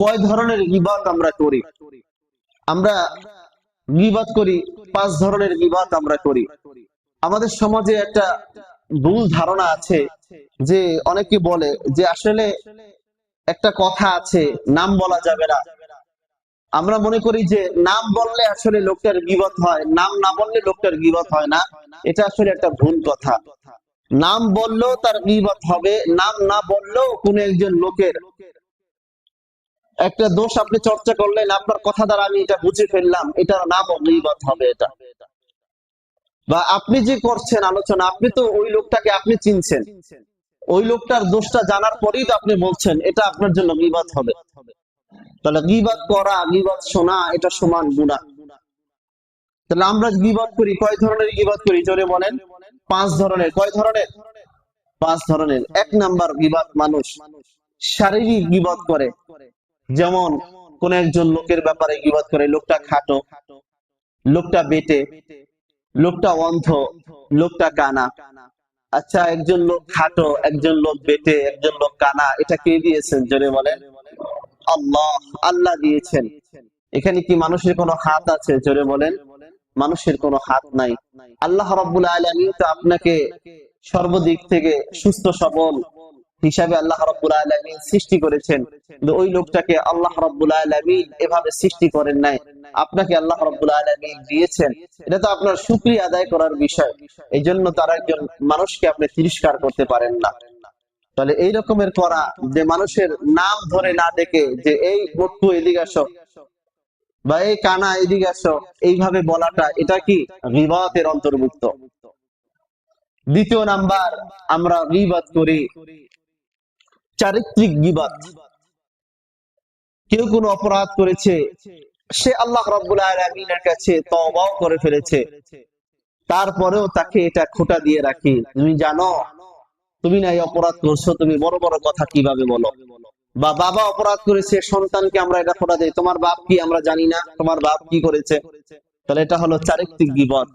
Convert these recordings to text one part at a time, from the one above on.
কয় ধরনের গিবাত আমরা করি? আমরা গিবাত করি, পাঁচ ধরনের গিবাত আমরা করি। আমাদের সমাজে একটা ভুল ধারণা আছে যে অনেকে বলে যে আসলে একটা কথা আছে, নাম বলা যাবে না। আমরা মনে করি যে নাম বললে আসলে লোকটার গিবত হয়, নাম না বললে লোকটার গিবত হয় না। এটা আসলে একটা ভুল কথা। নাম বললেও তার গিবত হবে, নাম না বললেও কোন একজন লোকের একটা দোষ আপনি চর্চা করলেন, আপনার কথা দ্বারা আমি এটা বুঝে ফেললাম, এটার নাম গিবত হবে এটা। বা আপনি যে করছেন আলোচনা, আপনি তো ওই লোকটাকে আপনি চিনছেন। ওই লোকটার দোষটা জানার পরেই তো আপনি বলছেন, এটা আপনার জন্য গিবাত হবে। তাহলে গিবাত করা গিবাত শোনা, এটা সমান গুণা। তাহলে আমরা গিবাত করি, কয় ধরনের গিবাত করি, জোরে বলেন? পাঁচ ধরনের। কয় ধরনের? পাঁচ ধরনের। এক নাম্বার গিবাত মানুষ, শারীরিক গিবাত করে। যেমন কোন একজন লোকের ব্যাপারে গিবাত করে, লোকটা খাটো, লোকটা বেটে, লোকটা অন্ধ, লোকটা কানা। আচ্ছা একজন লোক খাটো, একজন লোক বেটে, একজন লোক কানা, এটা কে দিয়েছেন জোরে বলেন? আল্লাহ আল্লাহ দিয়েছেন। এখানে কি মানুষের কোনো হাত আছে জোরে বলেন? মানুষের কোনো হাত নাই। আল্লাহ রব্বুল আলমী তো আপনাকে সর্বদিক থেকে সুস্থ সবল হিসাবে আল্লাহ রব্বুল আলমী সৃষ্টি করেছেন। ওই লোকটাকে আল্লাহ রব্বুল আলমী এভাবে সৃষ্টি করেন নাই। আপনাকে আল্লাহ রব্বুল আলমী দিয়েছেন। এটা তো আপনার সুক্রিয়া আদায় করার বিষয়। এই জন্য তার একজন মানুষকে আপনি তিরস্কার করতে পারেন না। তাহলে এই রকমের করা যে মানুষের নাম ধরে না ডেকে যে এই মোট্টু এদিকে আসো, বা এই কানা এদিকে আসো, এইভাবে বলাটা এটা কি গিবাতের অন্তর্ভুক্ত? দ্বিতীয় নাম্বার, আমরা গিবাত করি। চারিত্রিক গিবাত কেউ কোনো অপরাধ করেছে, সে আল্লাহ রব্বুল কাছে তবাও করে ফেলেছে। তারপরেও তাকে এটা খোটা দিয়ে রাখি। তুমি জানো, তুমি না এই অপরাধ করছ, তুমি বড় বড় কথা কীভাবে বলো? বা বাবা অপরাধ করেছে, সন্তানকে আমরা এটা খোটা দেই, তোমার বাপ কি আমরা জানি না, তোমার বাপ কি করেছে? তাহলে এটা হলো চারিত্রিক বিপদ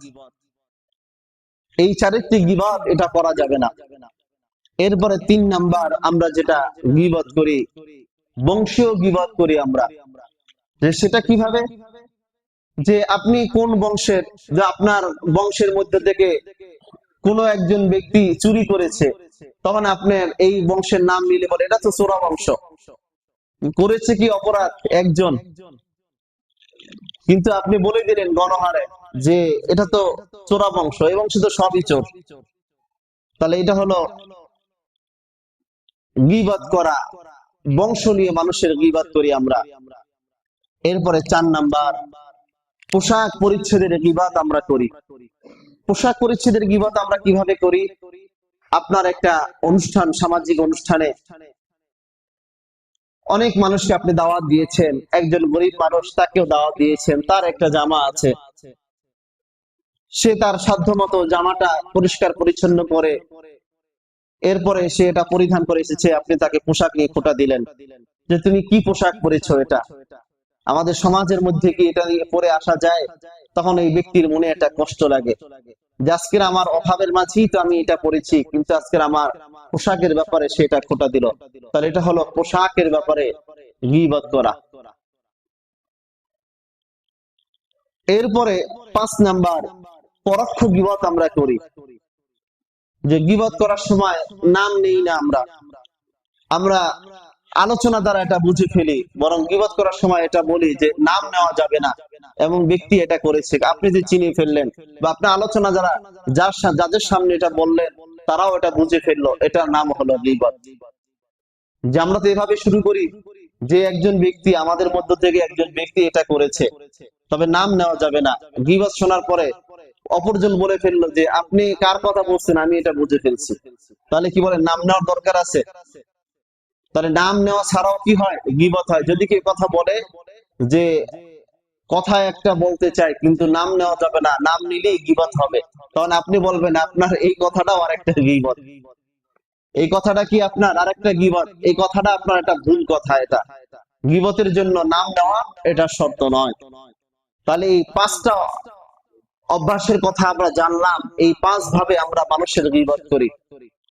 এই চারিত্রিক বিপদ এটা করা যাবে না। এরপরে তিন নাম্বার আমরা যেটা গিবত করি, বংশীয় গিবত করি আমরা। সেটা কীভাবে? যে আপনি কোন বংশের, যে আপনার বংশের মধ্যে থেকে কোন একজন ব্যক্তি চুরি করেছে, তখন আপনার এই বংশের নাম মিলে বলে, এটা তো চোরা বংশ। করেছে কি অপরাধ? একজন। কিন্তু আপনি বলে দিলেন গণহারে যে এটা তো চোরা বংশ, এই বংশ তো সবই চোর। তাহলে এটা হলো গিবাদ করা বংশ নিয়ে মানুষের গিবাদ করি আমরা। এরপরে চার নাম্বার, পোশাক পরিচ্ছেদের গিবাদ আমরা করি। পোশাক পরিচ্ছেদের গিবাদ আমরা কীভাবে করি? আপনার একটা অনুষ্ঠান, সামাজিক অনুষ্ঠানে অনেক মানুষকে আপনি দাওয়াত দিয়েছেন, একজন গরিব মানুষ তাকেও দাওয়াত দিয়েছেন, তার একটা জামা আছে। সে তার সাধ্য মতো জামাটা পরিষ্কার পরিচ্ছন্ন করে এরপরে সে এটা পরিধান করে এসেছে, আপনি তাকে পোশাক নিয়ে খোটা দিলেন। যে তুমি কি পোশাক পরেছো এটা? আমাদের সমাজের মধ্যে কি এটা নিয়ে পরে আসা যায়? তখন এই ব্যক্তির মনে একটা কষ্ট লাগে। যে আজকের আমার অভাবের মাঝেই তো আমি এটা পরেছি, কিন্তু আজকের আমার পোশাকের ব্যাপারে সে এটা খোটা দিল। তাহলে এটা হলো পোশাকের ব্যাপারে গিবত করা। এরপরে পাঁচ নাম্বার, পরোক্ষ গিবত আমরা করি। যে গিবত করার সময় নাম নেই না আমরা। আমরা আলোচনা দ্বারা এটা বুঝে ফেলি, বরং গিবত করার সময় এটা বলি যে নাম নেওয়া যাবে না এবং ব্যক্তি এটা করেছে। আপনি যে চিনে ফেললেন বা আপনার আলোচনা যারা, যার যাদের সামনে এটা বললেন, তারাও এটা বুঝে ফেলল, এটার নাম হলো গিবত যে আমরা তো এভাবে শুরু করি যে একজন ব্যক্তি আমাদের মধ্য থেকে একজন ব্যক্তি এটা করেছে, তবে নাম নেওয়া যাবে না। গিবত শোনার পরে অপরজন বলে ফেলল যে, আপনি কার কথা বলছেন? আমি এটা বুঝে ফেলছি। তাহলে কি বলে, নাম নেওয়ার দরকার আছে? তাহলে নাম নেওয়া ছাড়াও কি হয়? গিবত হয়। যদি কেউ কথা বলে যে, কথা একটা বলতে চাই কিন্তু নাম নেওয়া যাবে না। নাম নিলেই গিবত হবে। তখন আপনি বলবেন, আপনার এই কথাটাও আরেকটা গিবত। এই কথাটা কি আপনার? আরেকটা গিবত। এই কথাটা আপনার একটা ভুল কথা এটা। গিবতের জন্য নাম নেওয়া এটা শর্ত নয়। তাহলে এই পাঁচটা অভ্যাসের কথা আমরা জানলাম এই পাঁচ ভাবে আমরা মানুষের গিবত করি।